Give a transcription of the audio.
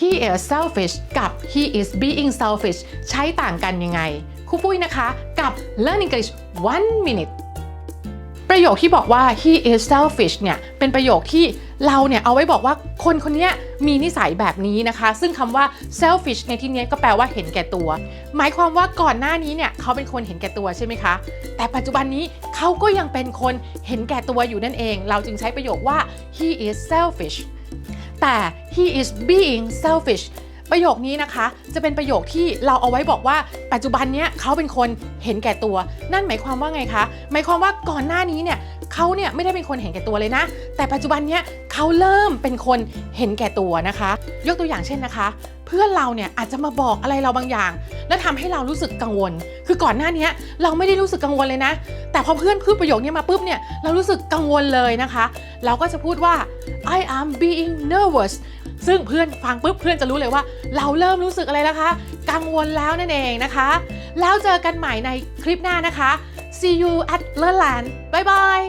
he is selfish กับ he is being selfish ใช้ต่างกันยังไงครูปุ้ยนะคะกับ learn English one minute ประโยคที่บอกว่า he is selfish เนี่ยเป็นประโยคที่เราเนี่ยเอาไว้บอกว่าคนคนนี้มีนิสัยแบบนี้นะคะ ซึ่งคำว่า selfish ในที่นี้ก็แปลว่าเห็นแก่ตัว หมายความว่าก่อนหน้านี้เนี่ยเขาเป็นคนเห็นแก่ตัวใช่ไหมคะ แต่ปัจจุบันนี้เขาก็ยังเป็นคนเห็นแก่ตัวอยู่นั่นเอง เราจึงใช้ประโยคว่า he is selfish แต่ he is being selfish ประโยคนี้นะคะ จะเป็นประโยคที่เราเอาไว้บอกว่า ปัจจุบันเนี้ยเขาเป็นคนเห็นแก่ตัว นั่นหมายความว่าไงคะ หมายความว่าก่อนหน้านี้เนี่ยเขาเนี่ยไม่ได้เป็นคนเห็นแก่ตัวเลยนะ แต่ปัจจุบันเนี้ยเขาเริ่มเป็นคนเห็นแก่ตัวนะคะ ยกตัวอย่างเช่นนะคะ เพื่อนเราเนี่ยอาจจะมาบอกอะไรเราบางอย่าง แล้วทำให้เรารู้สึกกังวล คือก่อนหน้านี้เราไม่ได้รู้สึกกังวลเลยนะ แต่พอเพื่อนพูดประโยคนี้มาปุ๊บเนี่ยเรารู้สึกกังวลเลยนะคะ เราก็จะพูดว่า I am being nervous ซึ่งเพื่อนฟังปุ๊บเพื่อนจะรู้เลยว่า เราเริ่มรู้สึกอะไรแล้วคะกังวลแล้วนั่นเองนะคะ แล้วเจอกันใหม่ในคลิปหน้านะคะ see you at Learnland บ๊ายบาย